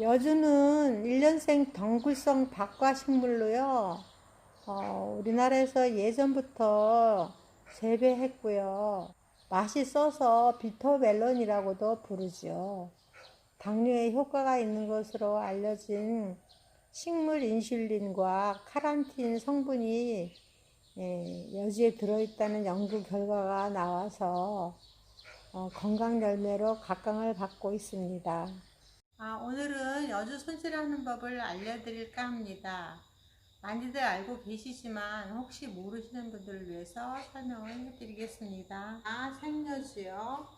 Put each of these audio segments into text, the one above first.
여주는 일년생 덩굴성 박과 식물로요. 어, 우리나라에서 예전부터 재배했고요. 맛이 써서 비터멜론이라고도 부르죠. 당뇨에 효과가 있는 것으로 알려진 식물 인슐린과 카란틴 성분이 예, 여주에 들어있다는 연구 결과가 나와서 어, 건강 열매로 각광을 받고 있습니다. 아, 오늘은 여주 손질하는 법을 알려드릴까 합니다. 많이들 알고 계시지만 혹시 모르시는 분들을 위해서 설명을 해드리겠습니다. 아, 생여주요.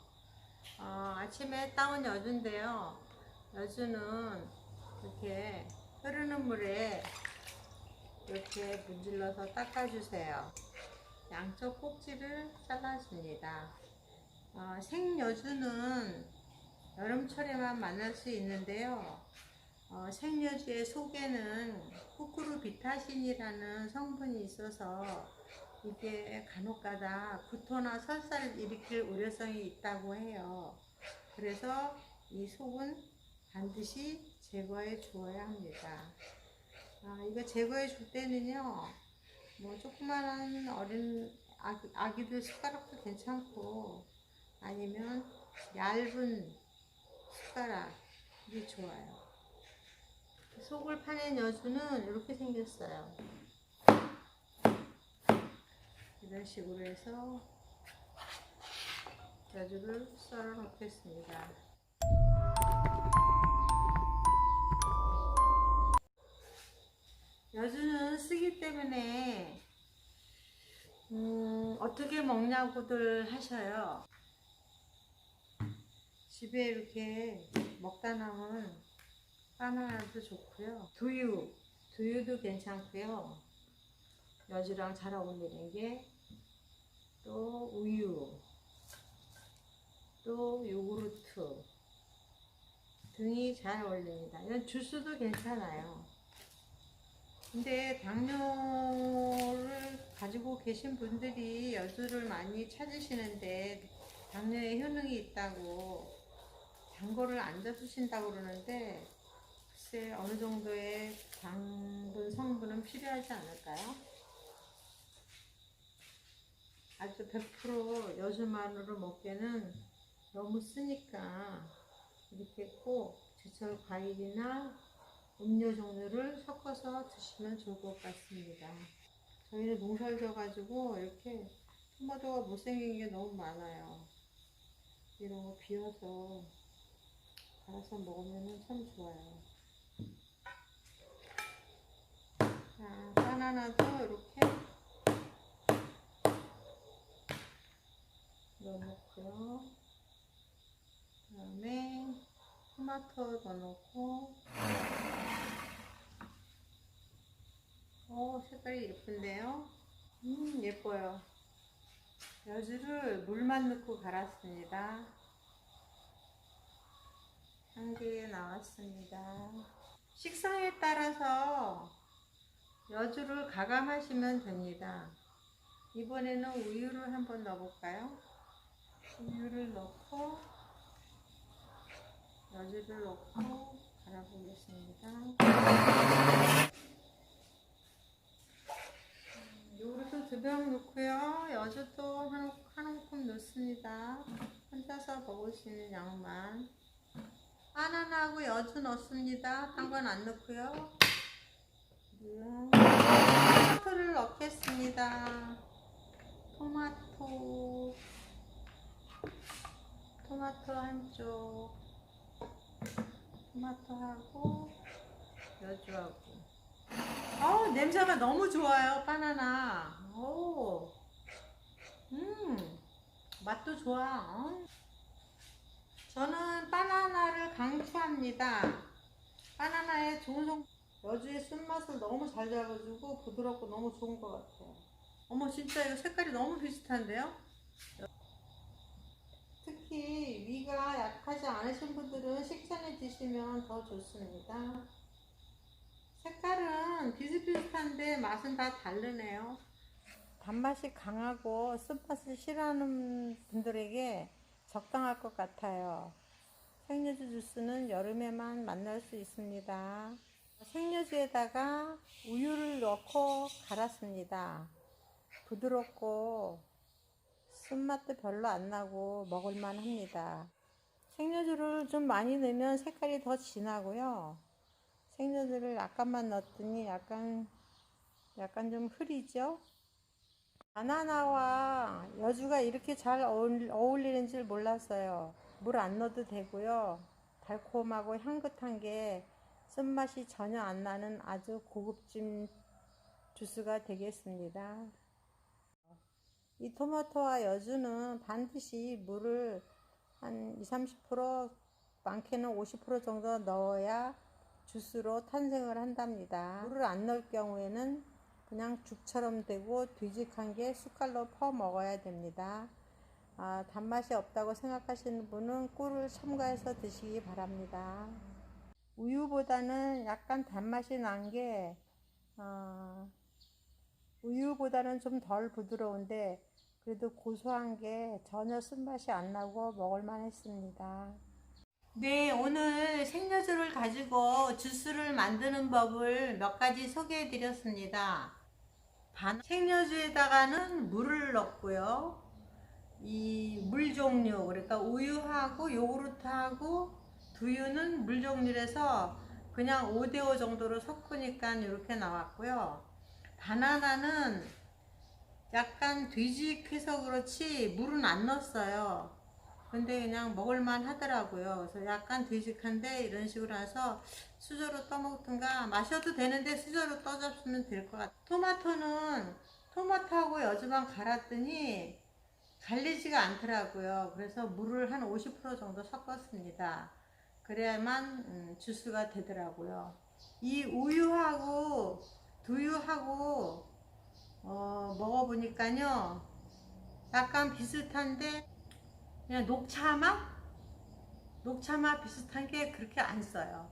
어, 아침에 따온 여주인데요. 여주는 이렇게 흐르는 물에 이렇게 문질러서 닦아주세요. 양쪽 꼭지를 잘라줍니다. 어, 생여주는 여름철에만 만날 수 있는데요. 어, 생여주의 속에는 쿠쿠르비타신이라는 성분이 있어서 이게 간혹가다 구토나 설사를 일으킬 우려성이 있다고 해요. 그래서 이 속은 반드시 제거해 주어야 합니다. 아, 이거 제거해 줄 때는요, 뭐 조그만한 어린 아기, 아기들 숟가락도 괜찮고 아니면 얇은 숟가락이 좋아요. 속을 파낸 여주는 이렇게 생겼어요. 이런 식으로 해서 여주를 썰어 놓겠습니다. 여주는 쓰기 때문에 음, 어떻게 먹냐고들 하셔요. 집에 이렇게 먹다 남은 바나나도 좋고요. 두유, 두유도 괜찮고요. 여주랑 잘 어울리는 게 또 우유, 또 요구르트 등이 잘 어울립니다. 이런 주스도 괜찮아요. 근데 당뇨를 가지고 계신 분들이 여주를 많이 찾으시는데 당뇨에 효능이 있다고 당고를 안 드신다고 그러는데 글쎄 어느 정도의 당분 성분은 필요하지 않을까요? 아주 100% 여주만으로 먹기에는 너무 쓰니까 이렇게 꼭 제철 과일이나 음료 종류를 섞어서 드시면 좋을 것 같습니다. 저희는 농사를 져가지고 이렇게 토마토가 못생긴 게 너무 많아요. 이런 거 비워서 갈아서 먹으면 참 좋아요. 자, 바나나도 이렇게 넣어놓고요. 그 다음에 토마토 넣어놓고 어, 색깔이 예쁜데요? 음, 예뻐요. 여주를 물만 넣고 갈았습니다. 한개 나왔습니다. 식상에 따라서 여주를 가감하시면 됩니다. 이번에는 우유를 한번 넣어볼까요? 우유를 넣고 여주를 넣고 갈아보겠습니다. 요구르트 두병 넣고요. 여주도 한, 한 움큼 넣습니다. 혼자서 먹을 수 있는 양만. 바나나하고 여주 넣습니다. 딴건안 넣고요. 음, 토마토를 넣겠습니다. 토마토. 토마토 한쪽. 토마토하고 여주하고. 어 냄새가 너무 좋아요 바나나 오, 음 맛도 좋아 어. 저는 바나나를 강추합니다. 바나나의 좋은 성 여주의 쓴맛을 너무 잘 잡아주고 부드럽고 너무 좋은 것 같아요. 어머 진짜 이거 색깔이 너무 비슷한데요? 특히 위가 약하지 않으신 분들은 식전에 드시면 더 좋습니다. 색깔은 비슷비슷한데 맛은 다 다르네요. 단맛이 강하고 쓴맛을 싫어하는 분들에게 적당할 것 같아요. 생유 생려주 주스는 여름에만 만날 수 있습니다. 생려주에다가 우유를 넣고 갈았습니다. 부드럽고 쓴맛도 별로 안 나고 먹을만 합니다. 생려주를 좀 많이 넣으면 색깔이 더 진하고요. 생려주를 약간만 넣었더니 약간 약간 좀 흐리죠? 바나나와 여주가 이렇게 잘 어울- 어울리는 줄 몰랐어요. 물 안 넣어도 되고요. 달콤하고 향긋한 게 쓴맛이 전혀 안 나는 아주 고급진 주스가 되겠습니다. 이 토마토와 여주는 반드시 물을 한 20, 30% 많게는 50% 정도 넣어야 주스로 탄생을 한답니다. 물을 안 넣을 경우에는 그냥 죽처럼 되고 뒤직한 게 숟갈로 퍼 먹어야 됩니다. 아, 단맛이 없다고 생각하시는 분은 꿀을 첨가해서 드시기 바랍니다. 우유보다는 약간 단맛이 난 게, 어, 우유보다는 좀 덜 부드러운데, 그래도 고소한 게 전혀 쓴맛이 안 나고 먹을만 했습니다. 네, 오늘 생려주를 가지고 주스를 만드는 법을 몇 가지 소개해 드렸습니다. 반- 생려주에다가는 물을 넣고요. 이 물 종류, 그러니까 우유하고 요구르트하고 두유는 물 종류라서 그냥 5대5 정도로 섞으니까 이렇게 나왔고요. 바나나는 약간 뒤직해서 그렇지 물은 안 넣었어요. 근데 그냥 먹을만 하더라고요. 그래서 약간 뒤직한데 이런 식으로 해서 수저로 떠먹든가 마셔도 되는데 수저로 떠잡수면 될 것 같아요. 토마토는 토마토하고 여주만 갈았더니 갈리지가 않더라고요. 그래서 물을 한 50% 정도 섞었습니다. 그래야만 음, 주스가 되더라고요. 이 우유하고 두유하고 어, 먹어보니까요. 약간 비슷한데 그냥 녹차 맛? 녹차 맛 비슷한 게 그렇게 안 써요.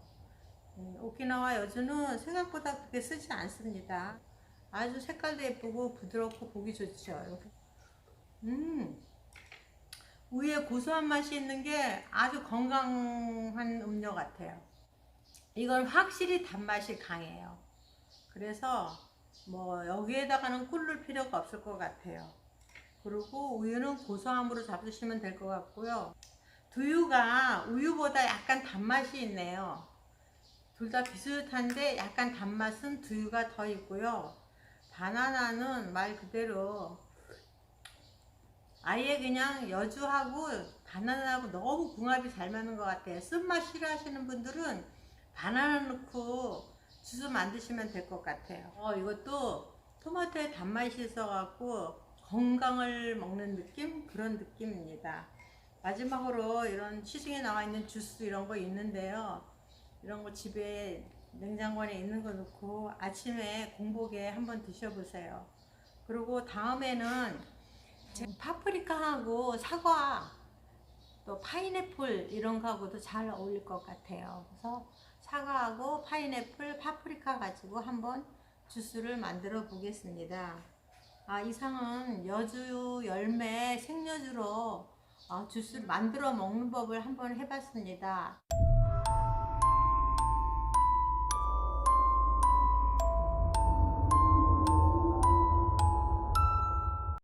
음, 오키나와 여주는 생각보다 그렇게 쓰지 않습니다. 아주 색깔도 예쁘고 부드럽고 보기 좋죠. 음, 우유에 고소한 맛이 있는 게 아주 건강한 음료 같아요. 이건 확실히 단맛이 강해요. 그래서 뭐 여기에다가는 꿀 넣을 필요가 없을 것 같아요. 그리고 우유는 고소함으로 잡수시면 될 것 같고요. 두유가 우유보다 약간 단맛이 있네요. 둘 다 비슷한데 약간 단맛은 두유가 더 있고요. 바나나는 말 그대로 아예 그냥 여주하고 바나나하고 너무 궁합이 잘 맞는 것 같아요. 쓴맛 싫어하시는 분들은 바나나 넣고 주스 만드시면 될 것 같아요. 어, 이것도 토마토에 단맛이 있어갖고 건강을 먹는 느낌? 그런 느낌입니다. 마지막으로 이런 시중에 나와 있는 주스 이런 거 있는데요. 이런 거 집에 냉장고에 있는 거 넣고 아침에 공복에 한번 드셔보세요. 그리고 다음에는 파프리카하고 사과 또 파인애플 이런 거하고도 잘 어울릴 것 같아요. 그래서 사과하고 파인애플, 파프리카 가지고 한번 주스를 만들어 보겠습니다. 아, 이 상은 여주 열매 생여주로 어, 주스를 만들어 먹는 법을 한번 해봤습니다.